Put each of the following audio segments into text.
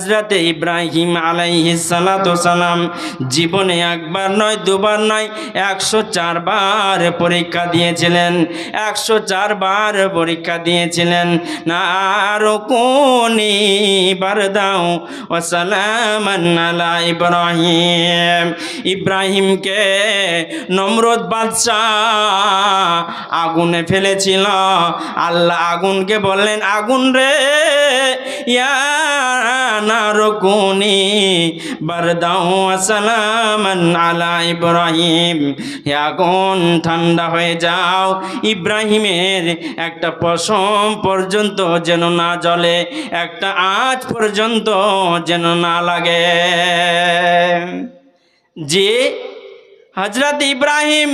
হজরতে ইব্রাহিম আলাইহি সালাম জীবনে একবার নয়, দুবার নয়, একশো চারবার পরীক্ষা দিয়েছিলেন। একশো চারবার পরীক্ষা দিয়েছিলেন। না, আরও কোনি বার দাও? ও সালাম ইব্রাহিম। ইব্রাহিমকে নমরুদ বাদশাহ আগুনে ফেলেছিল। আল্লাহ আগুনকে বললেন, আগুন রে, ইয়া নারকুনি বারদাও সালামান আলা ইব্রাহিম। হে আগুন ঠান্ডা হয়ে যাও। ইব্রাহিমের একটা পশম পর্যন্ত যেন না জলে একটা আঁচ পর্যন্ত যেন না লাগে। যে হজরত ইব্রাহিম,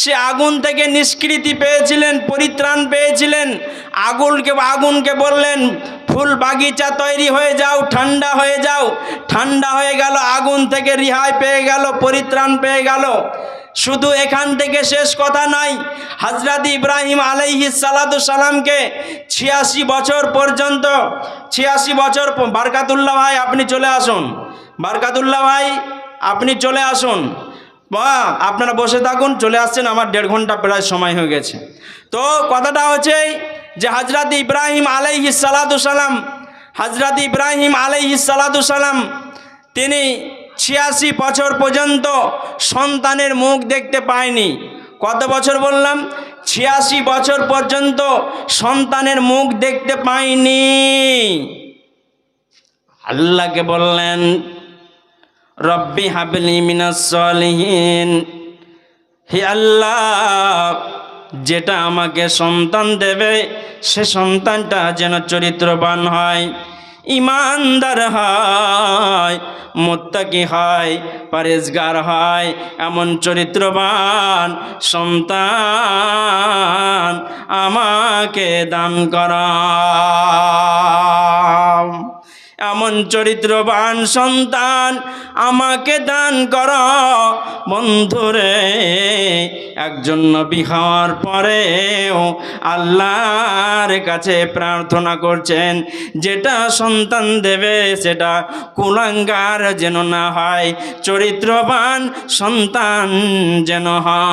সে আগুন থেকে নিষ্কৃতি পেয়েছিলেন, পরিত্রাণ পেয়েছিলেন। আগুনকে আগুনকে বললেন ফুল বাগিচা তৈরি হয়ে যাও, ঠান্ডা হয়ে যাও। ঠান্ডা হয়ে গেল, আগুন থেকে রিহাই পেয়ে গেল, পরিত্রাণ পেয়ে গেল। শুধু এখান থেকে শেষ কথা নাই হজরত ইব্রাহিম আলাইহি সালাতু সালামকে ছিয়াশি বছর পর্যন্ত, ছিয়াশি বছর বারকাতুল্লাহ ভাই, আপনি চলে আসুন। বারকাতুল্লাহ ভাই, আপনি চলে আসুন। বা আপনারা বসে থাকুন, চলে আসছেন, আমার দেড় ঘণ্টা প্রায় সময় হয়ে গেছে। তো কথাটা হচ্ছে যে হজরত ইব্রাহিম আলাইহি সালাম হজরত ইব্রাহিম আলাইহি সালাম, তিনি ছিয়াশি বছর পর্যন্ত সন্তানের মুখ দেখতে পায়নি। কত বছর বললাম? ছিয়াশি বছর পর্যন্ত সন্তানের মুখ দেখতে পায়নি। আল্লাহকে বললেন রব্বি হাবলি মিনাস সলিহিন। হে আল্লাহ, যেটা আমাকে সন্তান দেবে, সে সন্তানটা যেন চরিত্রবান হয়, ইমানদার হয়, মোত্তাকি হয়, পারেজগার হয়, এমন চরিত্রবান সন্তান আমাকে দান করা। এমন চরিত্রবান সন্তান আমাকে দান কর। বন্ধুরে একজন নবী হওয়ার পরেও আল্লাহর কাছে প্রার্থনা করছেন, যেটা সন্তান দেবে সেটা কুলাঙ্গার যেন না হয়, চরিত্রবান সন্তান যেন হয়।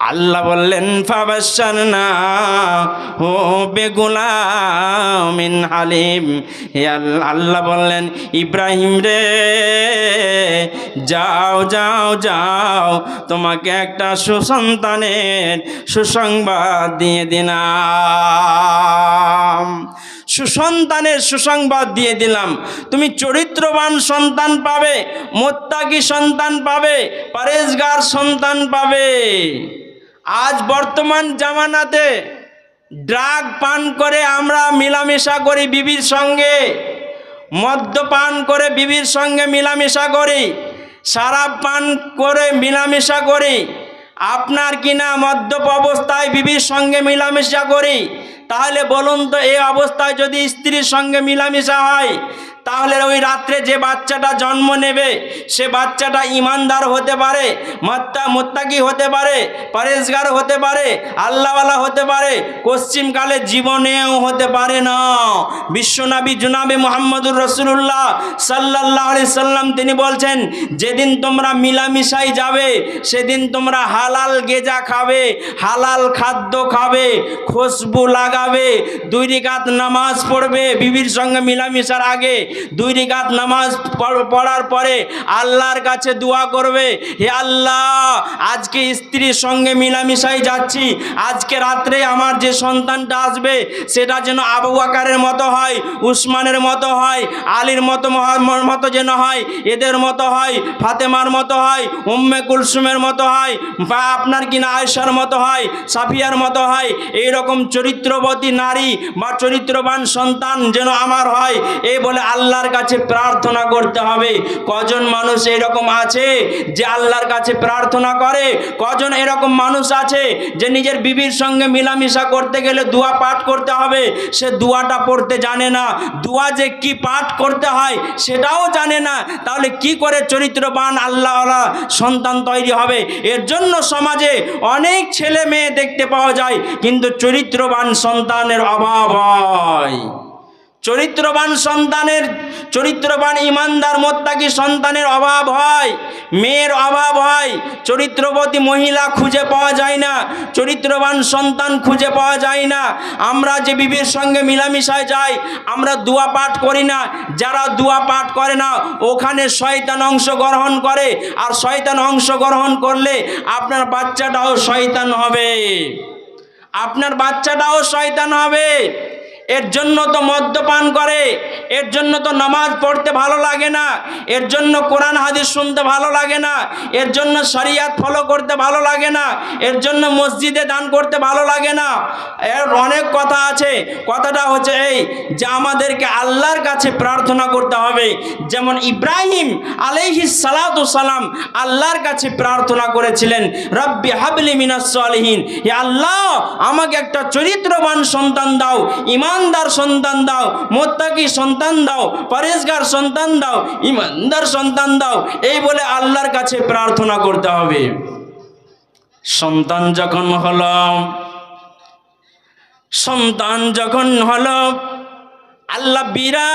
আল্লাহ বললেন ফাবাসার না ও বেগুলামিন হালিম। আল্লাহ বললেন, ইব্রাহিম রে, যাও যাও যাও, তোমাকে একটা সুসন্তানের সুসংবাদ দিয়ে দিলাম। সুসন্তানের সুসংবাদ দিয়ে দিলাম। তুমি চরিত্রবান সন্তান পাবে, মোত্তাকি সন্তান পাবে, পারেজগার সন্তান পাবে। আজ বর্তমান জামানাতে ড্রাগ পান করে আমরা মিলামেশা করি বিবির সঙ্গে। মদ্যপান করে বিবির সঙ্গে মিলামেশা করি। সারাপ পান করে মিলামেশা করি। আপনার কিনা মদ্যপ অবস্থায় বিবির সঙ্গে মিলামেশা করি। তাহলে বলুন তো, এই অবস্থায় যদি স্ত্রীর সঙ্গে মিলামেশা হয়, তাহলে ওই রাত্রে যে বাচ্চাটা জন্ম নেবে, সে বাচ্চাটা ইমানদার হতে পারে, মত্তা মোত্তাকি হতে পারে, পরেশগার হতে পারে, আল্লাহওয়ালা হতে পারে, পশ্চিমকালে জীবনেও হতে পারে না। বিশ্বনবী জুনাবে মোহাম্মদুর রসুল্লাহ সাল্লাহ আলি সাল্লাম তিনি বলছেন, যেদিন তোমরা মিলামিশাই যাবে, সেদিন তোমরা হালাল গেজা খাবে, হালাল খাদ্য খাবে, খুশবু লাগাবে দুই রিকাত নামাজ পড়বে, বিবির সঙ্গে মিলামিশার আগে। দুই রিকাত নামাজ পড়- পড়ার পরে আল্লাহর কাছে দোয়া করবে, হে আল্লাহ, আজকে স্ত্রীর সঙ্গে মিলামিশাই যাচ্ছি। আজকে রাত্রে আমার যে সন্তানটা আসবে, সেটা যেন আবু আকারের মতো হয়, উসমানের মতো হয়, আলীর মতো মতো যেন হয়, এদের মতো হয়, ফাতেমার মতো হয়, উম্মে কুলসুমের মতো হয়, বা আপনার কিনা আয়সার মতো হয়, সাফিয়ার মতো হয়। এই রকম চরিত্রবতী নারী বা চরিত্রবান সন্তান যেন আমার হয় এই বলে আল্লাহর কাছে প্রার্থনা করতে হবে। কজন মানুষ এরকম আছে যে আল্লাহর কাছে প্রার্থনা করে? কজন এরকম মানুষ আছে যে নিজের বিবির সঙ্গে মিলামিশা করতে গেলে দোয়া পাঠ করতে হবে? সে দোয়াটা পড়তে জানে না। দোয়া যে কি পাঠ করতে হয় সেটাও জানে না। তাহলে কি করে চরিত্রবান আল্লাহওয়ালা সন্তান তৈরি হবে? এর জন্য সমাজে অনেক ছেলে মেয়ে দেখতে পাওয়া যায়, কিন্তু চরিত্রবান সন্তানের অভাব হয়। চরিত্রবান সন্তানের, চরিত্রবান ইমানদার মোত্তাকি সন্তানের অভাব হয়, মেয়ের অভাব হয়, চরিত্রবতী মহিলা খুঁজে পাওয়া যায় না, চরিত্রবান সন্তান খুঁজে পাওয়া যায় না। আমরা যে বিবির সঙ্গে মিলামিশায় যাই, আমরা দুয়া পাঠ করি না, যারা দুয়া পাঠ করে না, ওখানে শয়তান অংশগ্রহণ করে। আর শয়তান অংশগ্রহণ করলে আপনার বাচ্চাটাও শয়তান হবে। আপনার বাচ্চাটাও শয়তান হবে। এর জন্য তো মদ্যপান করে, এর জন্য তো নামাজ পড়তে ভালো লাগে না, এর জন্য কোরআন হাদিস শুনতে ভালো লাগে না, এর জন্য শরিয়াত ফলো করতে ভালো লাগে না, এর জন্য মসজিদে দান করতে ভালো লাগে না। এর অনেক কথা আছে, কথাটা হচ্ছে এই যে আমাদেরকে আল্লাহর কাছে প্রার্থনা করতে হবে। যেমন ইব্রাহিম আলাইহি সালাম আল্লাহর কাছে প্রার্থনা করেছিলেন, রব্বি হাবলি মিনাস হে আল্লাহ, আমাকে একটা চরিত্রবান সন্তান দাও ইমানদার সন্তান দাও, মোত্তাকি সন্তান দাও, পরেশগার সন্তান দাও, ইমানদার সন্তান দাও, এই বলে আল্লাহর কাছে প্রার্থনা করতে হবে। সন্তান যখন হল, সন্তান যখন হল, আল্লাহ বিরাট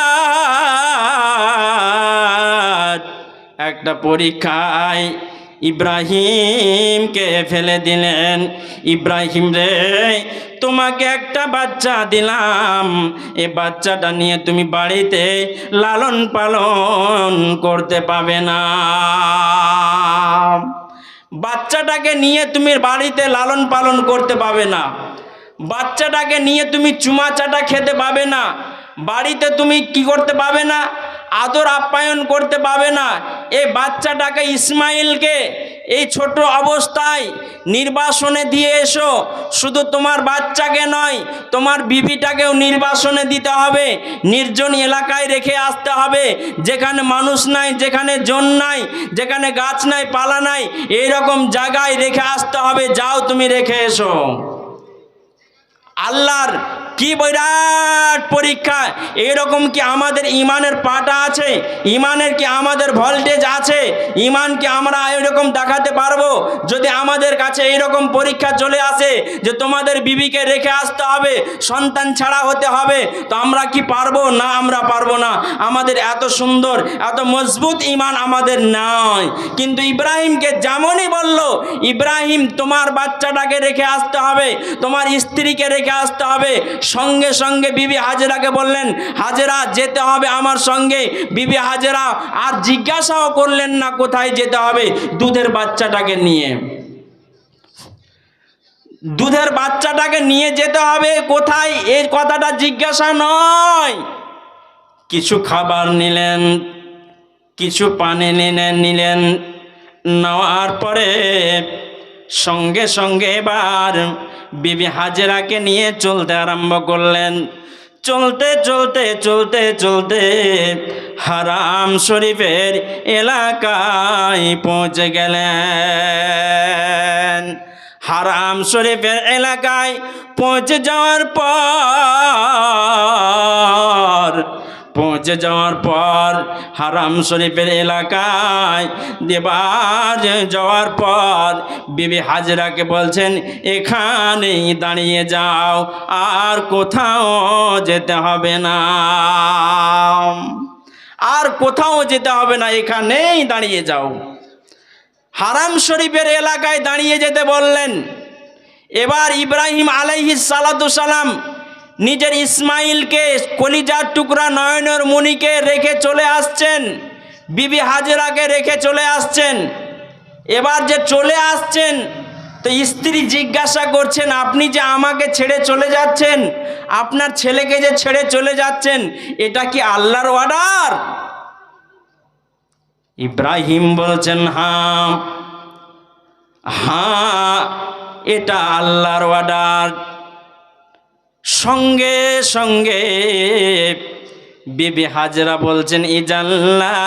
একটা পরীক্ষায় ইব্রাহিমকে ফেলে দিলেন। ইব্রাহিম রে, তোমাকে একটা বাচ্চা দিলাম। এ বাচ্চাটা নিয়ে তুমি বাড়িতে লালন পালন করতে পাবে না। বাচ্চাটাকে নিয়ে তুমি বাড়িতে লালন পালন করতে পাবে না। বাচ্চাটাকে নিয়ে তুমি চুমা চাটা খেতে পাবে না। বাড়িতে তুমি কি করতে পাবে না? আদর আপ্যায়ন করতে পাবে না। এই বাচ্চাটাকে ইসমাইলকে এই ছোট অবস্থায় নির্বাসনে দিয়ে এসো। শুধু তোমার বাচ্চাকে নয়, তোমার বিবিটাকেও নির্বাসনে দিতে হবে। নির্জন এলাকায় রেখে আসতে হবে। যেখানে মানুষ নাই, যেখানে জন নাই, যেখানে গাছ নাই, পালা নাই, এইরকম জায়গায় রেখে আসতে হবে। যাও তুমি রেখে এসো। আল্লাহর কি বিরাট পরীক্ষা? এরকম কি আমাদের ইমানের পাটা আছে? ইমানের কি আমাদের ভোল্টেজ আছে? ইমান কি আমরা এরকম দেখাতে পারব? যদি আমাদের কাছে এইরকম পরীক্ষা চলে আসে যে তোমাদের বিবিকে রেখে আসতে হবে, সন্তান ছাড়া হতে হবে, তো আমরা কি পারব? না, আমরা পারব না। আমাদের এত সুন্দর, এত মজবুত ইমান আমাদের নয় কিন্তু ইব্রাহিমকে যেমনই বলল, ইব্রাহিম তোমার বাচ্চাটাকে রেখে আসতে হবে, তোমার স্ত্রীকে রেখে আসতে হবে সঙ্গে সঙ্গে বিবি হাজেরাকে বললেন, হাজেরা, যেতে হবে আমার সঙ্গে। বিবি হাজেরা আর জিজ্ঞাসাও করলেন না, কোথায় যেতে হবে? দুধের বাচ্চাটাকে নিয়ে। দুধের বাচ্চাটাকে নিয়ে যেতে হবে, কোথায়? এই কথাটা জিজ্ঞাসা নয়। কিছু খাবার নিলেন, কিছু পানি নিলেন নিলেন। নেওয়ার পরে সঙ্গে সঙ্গে এবার বিবি হাজেরাকে নিয়ে চলতে আরম্ভ করলেন। চলতে চলতে চলতে চলতে হারাম শরীফের এলাকায় পৌঁছে গেলেন। হারাম শরীফের এলাকায় পৌঁছে যাওয়ার পর পৌঁছে যাওয়ার পর হারাম শরীফের এলাকায় দেবার যাওয়ার পর বিবি হাজরাকে বলছেন, এখানেই দাঁড়িয়ে যাও, আর কোথাও যেতে হবে না। আর কোথাও যেতে হবে না, এখানেই দাঁড়িয়ে যাও। হারাম শরীফের এলাকায় দাঁড়িয়ে যেতে বললেন। এবার ইব্রাহিম আলাইহিস সালাম নিজের ইসমাইলকে কলিজার টুকরা নয়নের মুনিকে রেখে চলে আসছেন। বিবি হাজেরাকে রেখে চলে আসছেন। এবার যে চলে আসছেন, তো স্ত্রী জিজ্ঞাসা করছেন, আপনি যে আমাকে ছেড়ে চলে যাচ্ছেন? আপনার ছেলেকে যে ছেড়ে চলে যাচ্ছেন, এটা কি আল্লাহর অর্ডার ইব্রাহিম বলছেন হ্যাঁ হ্যাঁ এটা আল্লাহর অর্ডার সঙ্গে সঙ্গে বিবি হাজরা বলছেন ইজাল্লা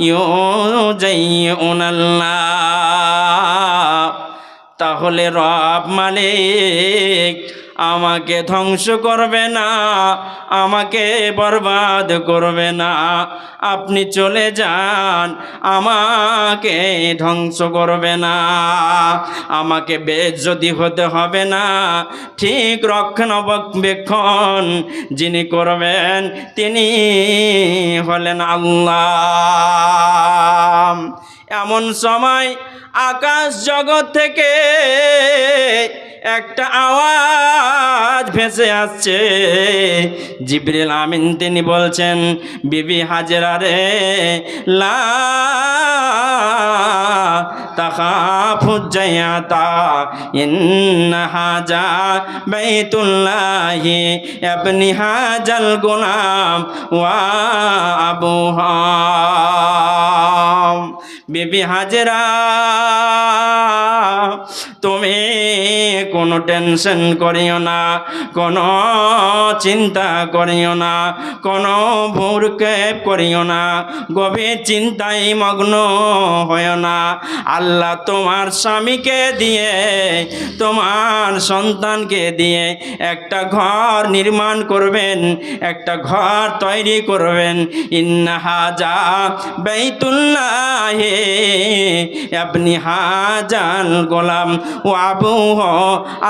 ইউ যাই তাহলে রব মালিক আমাকে ধ্বংস করবে না, আমাকে বরবাদ করবে না। আপনি চলে যান, আমাকে ধ্বংস করবে না। আমাকে বেজ্জতি হতে হবে না। ঠিক রক্ষণাবেক্ষণ যিনি করবেন, তিনি হলেন আল্লাহ। এমন সময় আকাশ জগৎ থেকে একটা আওয়াজ ভেসে আসছে। জিবরিল আমিন তিনি বলছেন, বিবি হাজেরা রে ইবনি হাজাল গোলাম ওয়া আবুহা বিবি হাজরা তুমি কোনো টেনশন করিও না, কোনো চিন্তা করিও না, কোনো ভুরক্ষেপ করিও না, গভীর চিন্তায় মগ্ন হয় না। আল্লাহ তোমার স্বামীকে দিয়ে, তোমার সন্তানকে দিয়ে একটা ঘর নির্মাণ করবেন, একটা ঘর তৈরি করবেন। ইন্নাহাজা বেতুল্লাহে আপনি হাজাল গোলাম ও আবু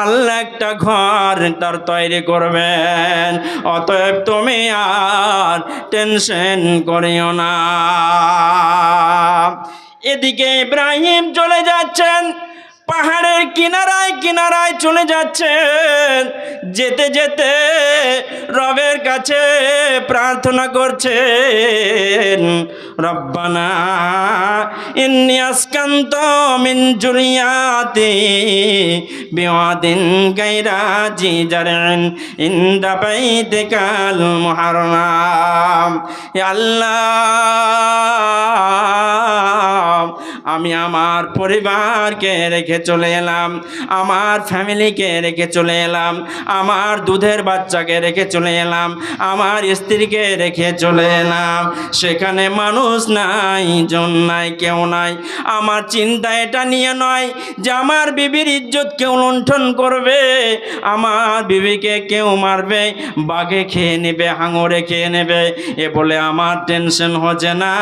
আল্লাহ একটা ঘর তার তৈরি করবেন। অতএব তুমি আর টেনশন করিও না। এদিকে ইব্রাহিম চলে যাচ্ছেন। পাহাড়ের কিনারায় কিনারায় চলে যাচ্ছেন যেতে যেতে রবের কাছে প্রার্থনা করছেন, রব্বানা ইন্নি আসকান্ত মিন জুরিয়াতি বিওয়াদিন গায়রা জিজারিন ইনদা বাইতিকাল মুহাররাম হে আল্লাহ, আমি আমার পরিবারকে রেখে চলে এলাম। আমার ফ্যামিলিকে রেখে চলে এলাম। আমার দুধের বাচ্চাকে রেখে চলে এলাম। আমার স্ত্রীকে রেখে চলে এলাম। সেখানে মানুষ নাই, জন নাই, কেউ নাই। আমার চিন্তা এটা নিয়ে নয় যে আমার বিবির ইজ্জত কেউ লুণ্ঠন করবে। আমার বিবিকে কেউ মারবে, বাঘে খেয়ে নেবে, হাঙরে খেয়ে নেবে। এ বলে আমার টেনশন হচ্ছে না।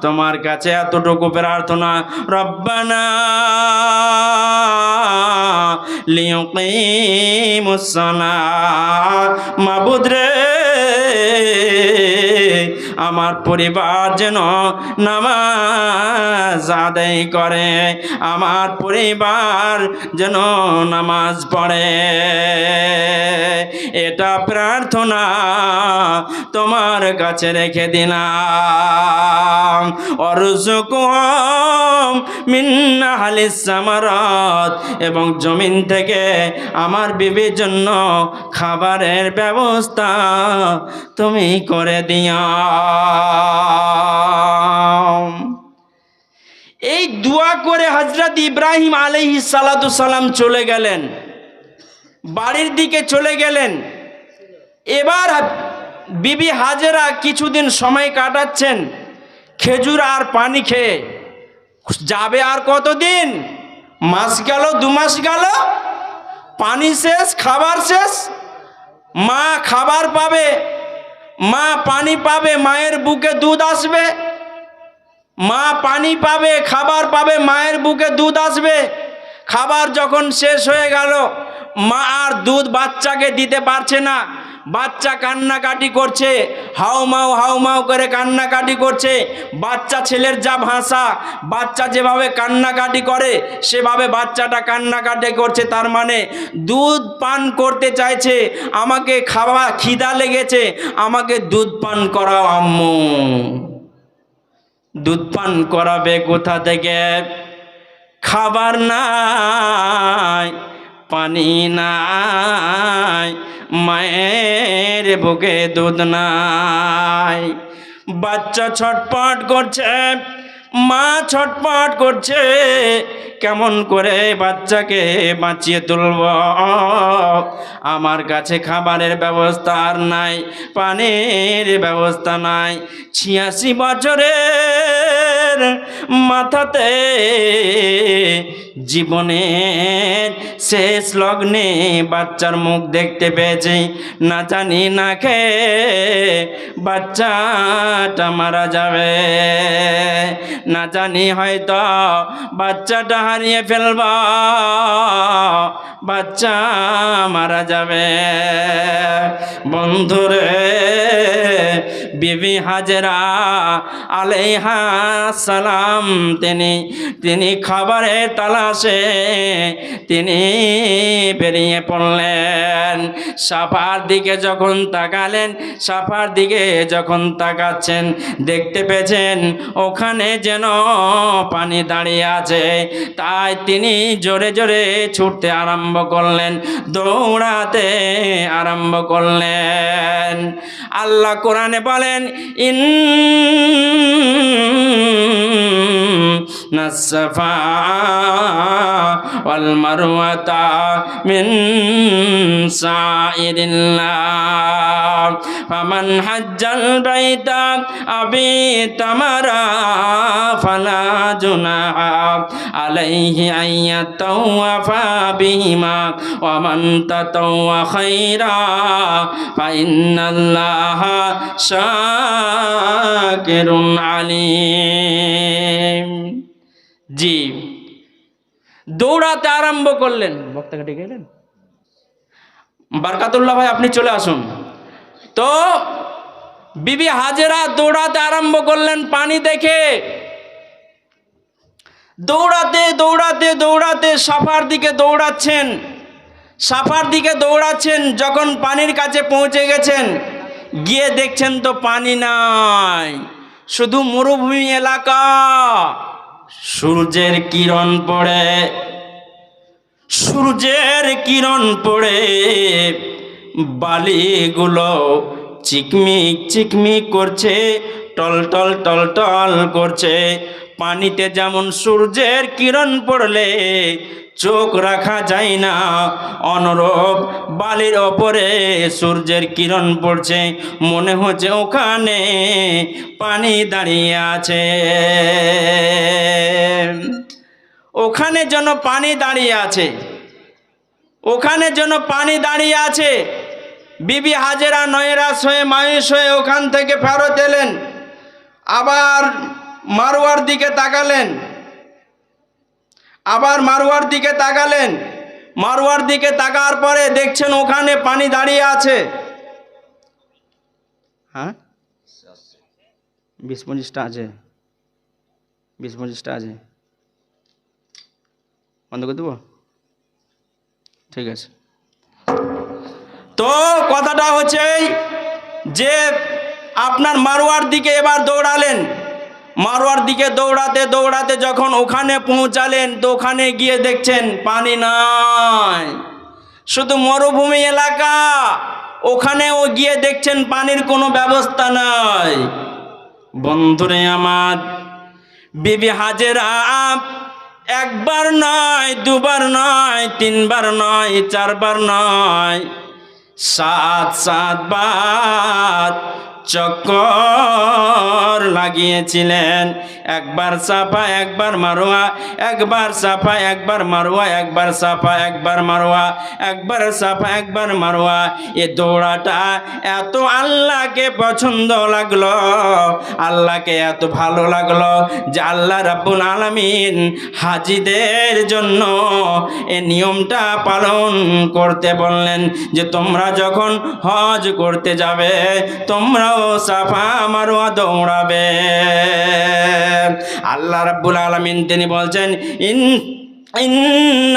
তোমার কাছে এতটুকু প্রার্থনা। রব্বানা লিয়কিমুসসালা মাবুদ রে, আমার পরিবার যেন নামাজ আদায় করে, আমার পরিবার যেন নামাজ পড়ে। এটা প্রার্থনা তোমার কাছে রেখে দিলাম। হালিস সামারত, এবং জমিন থেকে আমার বিবির জন্য খাবারের ব্যবস্থা তুমি করে দিও এই দোয়া করে হজরত ইব্রাহিম আলহি সালাম চলে গেলেন, বাড়ির দিকে চলে গেলেন। এবার বিবি হাজেরা কিছুদিন সময় কাটাচ্ছেন, খেজুর আর পানি খেয়ে। যাবে আর কতদিন? মাস গেল, দু মাস গেল, পানি শেষ, খাবার শেষ, মা খাবার পাবে, মা পানি পাবে, মায়ের বুকে দুধ আসবে, মা পানি পাবে, খাবার পাবে, মায়ের বুকে দুধ আসবে, খাবার যখন শেষ হয়ে গেল, মা আর দুধ বাচ্চাকে দিতে পারছে না। বাচ্চা কান্নাকাটি করছে হাউমাউ হাউমাউ করে কান্নাকাটি করছে। বাচ্চা ছেলের যা ভাষা, বাচ্চা যেভাবে কান্নাকাটি করে, সেভাবে বাচ্চাটা কান্নাকাটি করছে। তার মানে দুধ পান করতে চাইছে, আমাকে খাওয়া খিদা লেগেছে, আমাকে দুধ পান করাও আম্মু। দুধ পান করাবে কোথা থেকে? খাবার নাই, পানি নাই মায়ের বুকে দুধ নাই। বাচ্চা ছটপট করছে, মা ছটপট করছে, কেমন করে বাচ্চাকে বাঁচিয়ে তুলব? আমার কাছে খাবারের ব্যবস্থা আর নাই, পানির ব্যবস্থা নাই। ছিয়াশি বছরের বছরের মাথাতে, জীবনের শেষ লগ্নে বাচ্চার মুখ দেখতে পেয়েছি। না জানি না খে বাচ্চাটা মারা যাবে। না জানি হয়তো বাচ্চাটা হারিয়ে ফেলব। বাচ্চা মারা যাবে। বন্ধুরে বিবি হাজরা আলাইহা সালাম, তিনি তিনি খাবারের তালাশে, তিনি বেরিয়ে পড়লেন। সাফার দিকে যখন তাকালেন, সাফার দিকে যখন তাকাচ্ছেন, দেখতে পেয়েছেন ওখানে যেন পানি দাঁড়িয়ে আছে। তাই তিনি জোরে জোরে ছুটতে আরম্ভ করলেন, দৌড়াতে আরম্ভ করলেন। আল্লাহ কোরআনে বলেন, ইন الصفا والمروة من سائر الله فمن حج البيت أبي تمرا فلا جناح عليه أن يطوف بهما ومن تطوع خيرا فإن الله شاكر عليم জি। দৌড়াতে আরম্ভ করলেন। বক্তাকে ডেকে এলেন। বারকাতুল্লাহ ভাই, আপনি চলে আসুন। তো বিবি হাজেরা দৌড়াতে আরম্ভ করলেন পানি দেখে। দৌড়াতে দৌড়াতে দৌড়াতে সাফার দিকে দৌড়াচ্ছেন। সাফার দিকে দৌড়াচ্ছেন যখন পানির কাছে পৌঁছে গেছেন। গিয়ে দেখছেন তো পানি নাই। শুধু মরুভূমি এলাকা। সূর্যের কিরণ পড়ে, সূর্যের কিরণ পড়ে, বালিগুলো চিকমিক চিকমিক করছে, টল টল টল টল করছে। পানিতে যেমন সূর্যের কিরণ পড়লে চোখ রাখা যায় না। অনরব বালির ওপরে সূর্যের কিরণ পড়ছে। মনে হচ্ছে ওখানে পানি দাঁড়িয়ে আছে। ওখানে যেন পানি দাঁড়িয়ে আছে। ওখানে যেন পানি দাঁড়িয়ে আছে। বিবি হাজেরা নয়রাস হয়ে মায়ুস হয়ে ওখান থেকে ফেরত এলেন। আবার মারোয়ার দিকে তাকালেন। আবার মারোয়ার দিকে তাকালেন। মারোয়ার দিকে তাকার পরে দেখছেন ওখানে পানি দাঁড়িয়ে আছে। হ্যাঁ? বিশ পঁচিশটা আছে। বিশ পঁচিশটা আছে। বন্ধ করে দেবো? ঠিক আছে। তো কথাটা হচ্ছে যে আপনার মারোয়ার দিকে এবার দৌড়ালেন। মারোয়ার দিকে দৌড়াতে দৌড়াতে যখন ওখানে পৌঁছালেন তো ওখানে গিয়ে দেখছেন পানি নাই। শুধু মরুভূমি এলাকা। ওখানেও গিয়ে দেখছেন পানির কোনো ব্যবস্থা নাই। বন্ধুরে আমার, বিবি হাজেরা, একবার নয়, দুবার নয়, তিনবার নয়, চারবার নয়, সাত সাত সাতবার চক্কর লাগিয়েছিলেন। একবার সাফা একবার মারোয়া, একবার সাফা একবার মারোয়া, একবার সাফা একবার মারোয়া, একবার সাফা একবার মারোয়া। এ দৌড়াটা এত আল্লাহকে পছন্দ লাগল, আল্লাহকে এত ভালো লাগল যে আল্লাহ রাব্বুল আলামিন হাজিদের জন্য এ নিয়মটা পালন করতে বললেন যে তোমরা যখন হজ করতে যাবে, তোমরাও সাফা মারোয়া দৌড়াবে। আল্লাহ রাব্বুল আলামিন তিনি বলছেন ইন إن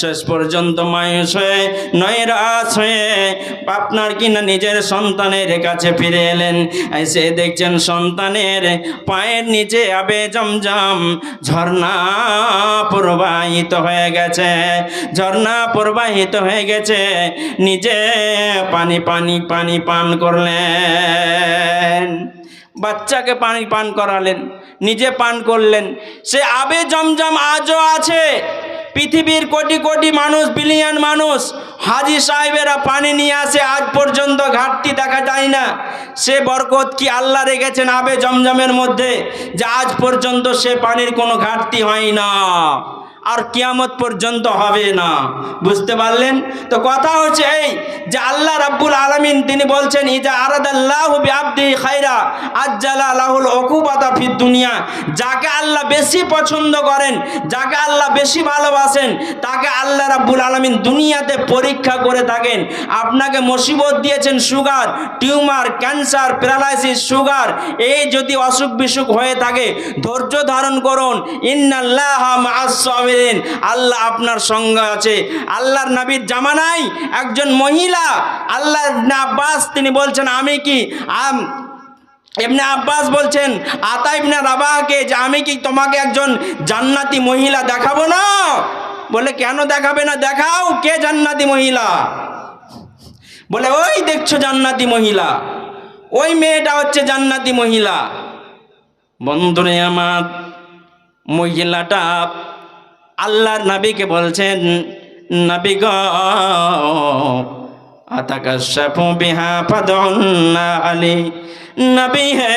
শেষ পর্যন্ত মায়ুস হয়ে নৈরাশ হয়ে আপনার কিনা নিজের সন্তানের কাছে ফিরে এলেন। এসে দেখছেন সন্তানের পায়ের নিচে আবে জমজম ঝর্ণা প্রবাহিত হয়ে গেছে, ঝর্ণা প্রবাহিত হয়ে গেছে, নিজে পানি পানি পানি পান করলেন। বাচ্চাকে পানি পান করালেন, নিজে পান করলেন, সে আবে জমজম আজও আছে। পৃথিবীর কোটি কোটি মানুষ, বিলিয়ন মানুষ, হাজি সাহেবেরা পানি নিয়ে আসে, আজ পর্যন্ত ঘাটতি দেখা যায় না। সে বরকত কি আল্লাহ রেখেছেন আবে জমজমের মধ্যে, যে আজ পর্যন্ত সে পানির কোনো ঘাটতি হয় না। আর কিয়ামত পর্যন্ত হবে না। বুঝতে পারলেন? তো কথা হচ্ছে এই যে আল্লাহ রাব্বুল আলামিন তিনি বলছেন, ইজা আরাদাল্লাহু বিআবদি খাইরা আজ্জালা আলাহুল উকুবাতা ফিদ দুনিয়া। যাকে আল্লাহ বেশি পছন্দ করেন, যাকে আল্লাহ বেশি ভালোবাসেন, তাকে আল্লাহ রাব্বুল আলামিন দুনিয়াতে পরীক্ষা করে থাকেন। আপনাকে মুসিবত দিয়েছেন sugar, tumour, cancer, paralysis, sugar. এই যদি অসুখ বিসুখ হয়ে থাকে, ধৈর্য ধারণ করুন। ইন্নাল্লাহ মাআস সাবিরিন আল্লাহ আপনার সঙ্গে আছে। আল্লাহর নবীর জামানায় একজন মহিলা, আল্লাহ আব্বাস, তিনি বলছেন, আমি কি এমনি আব্বাস বলছেন, আতা ইবনে রাবাহকে যে আমি কি তোমাকে একজন জান্নাতি মহিলা দেখাবো না? বলে, কেন দেখাবে না? দেখাও, কে জান্নাতি মহিলা? বলে, ওই দেখছ জান্নাতি মহিলা, ওই মেয়েটা হচ্ছে জান্নাতি মহিলা। বন্ধুরে আমার, মহিলাটা আল্লাহর নবীকে বলছেন নবী গ আতাকাশাফু বিহা পদ আলী। নবী হে,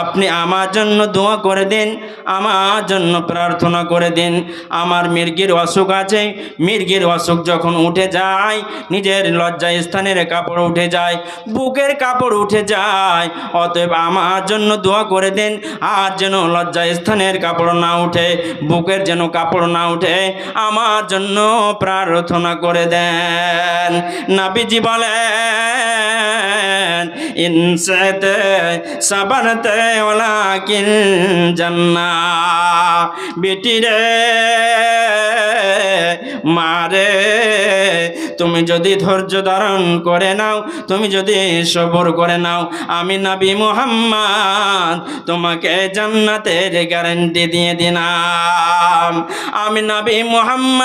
আপনি আমার জন্য দোয়া করে দিন, আমার জন্য প্রার্থনা করে দিন। আমার মির্গির অসুখ আছে, মির্গির অসুখ যখন উঠে যায়, নিজের লজ্জা স্থানের কাপড় উঠে যায়, বুকের কাপড় উঠে যায়, অতএব আমার জন্য দোয়া করে দিন, আর যেন লজ্জা স্থানের কাপড় না উঠে, বুকের যেন কাপড় না উঠে, আমার জন্য প্রার্থনা করে দেন। নাবিজি বলেন ইনসাতে সাবারতে ওলাকিন জান্না বেটি রে মারে তুমি যদি ধৈর্য ধারণ করে নাও, তুমি যদি সবর করে নাও, আমি নবী মুহাম্মদ তোমাকে জান্নাতের গ্যারেন্টি দিয়ে দিলাম। আমি নবী মুহাম্মদ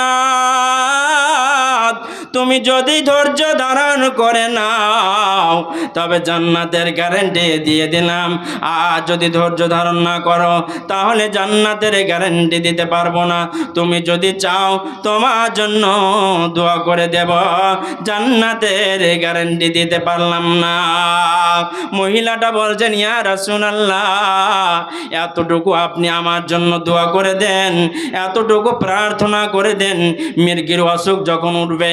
তুমি যদি ধৈর্য ধারণ করে নাও, তবে জান্নাতের গ্যারেন্টি দিয়ে দিলাম। আর যদি ধৈর্য ধারণ না করো, তাহলে জান্নাতের গ্যারেন্টি দিতে পারব না। তুমি যদি চাও, তোমার জন্য দোয়া করে দেব। জান্নাতের গ্যারেন্টি দিতে পারলাম না। মহিলাটা বলছেন, ইয়া রাসূলুল্লাহ, এতটুকু আপনি আমার জন্য দোয়া করে দেন, এতটুকু প্রার্থনা করে দেন, মির্গির অসুখ যখন উঠবে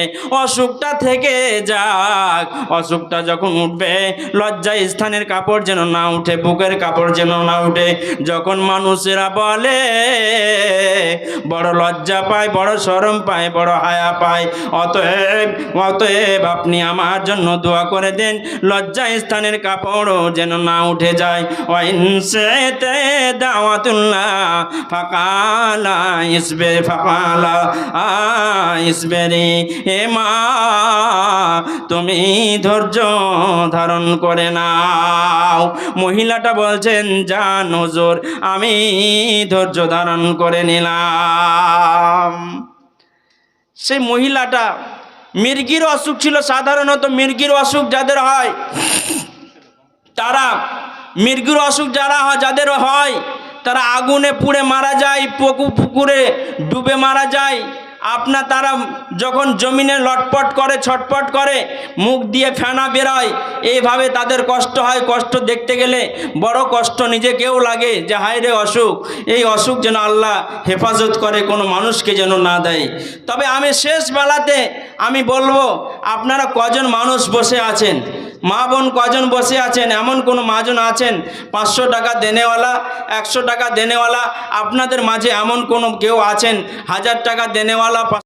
অসুখটা থেকে যাক। অসুখটা যখন উঠবে লজ্জা স্থানের কাপড় যেন না উঠে, বুকের কাপড় যেন না উঠে, যখন মানুষেরা বলে, বড় লজ্জা পায়, বড় শরম পায়, বড় হায়া পায়, অতএব অতএব আপনি আমার জন্য দোয়া করে দেন লজ্জা স্থানের কাপড়ও যেন না উঠে যায়। ওয়াইনসেতে দাওয়াতুল্লাহ, ফাকালা, ইসবে ফাকালা ইসবেরি হে মা, তুমি ধৈর্য ধারণ করে নাও। মহিলাটা বলছেন যা নজর আমি ধৈর্য ধারণ করে নিলাম। সেই মহিলাটা মির্গির অসুখ ছিল, সাধারণত মির্গির অসুখ যাদের হয়, তারা মির্গির অসুখ যারা হয়, যাদের হয়, তারা আগুনে পুড়ে মারা যায় পুকু পুকুরে ডুবে মারা যায়। আপনার তারা যখন জমিনে লটপট করে, ছটপট করে, মুখ দিয়ে ফেনা বেরোয়, এইভাবে তাদের কষ্ট হয়। কষ্ট দেখতে গেলে বড় কষ্ট নিজেকেও লাগে যে, হায় রে অসুখ। এই অসুখ যেন আল্লাহ হেফাজত করে, কোনো মানুষকে যেন না দেয়। তবে আমি শেষ বেলাতে আমি বলব, আপনারা কজন মানুষ বসে আছেন? মা বোন কজন বসে আছেন? এমন কোনো মাজন আছেন? পাঁচশো টাকা দেনেওয়ালা, একশো টাকা দেনেওয়ালা, আপনাদের মাঝে এমন কোনো কেউ আছেন? হাজার টাকা দেনেওয়ালা la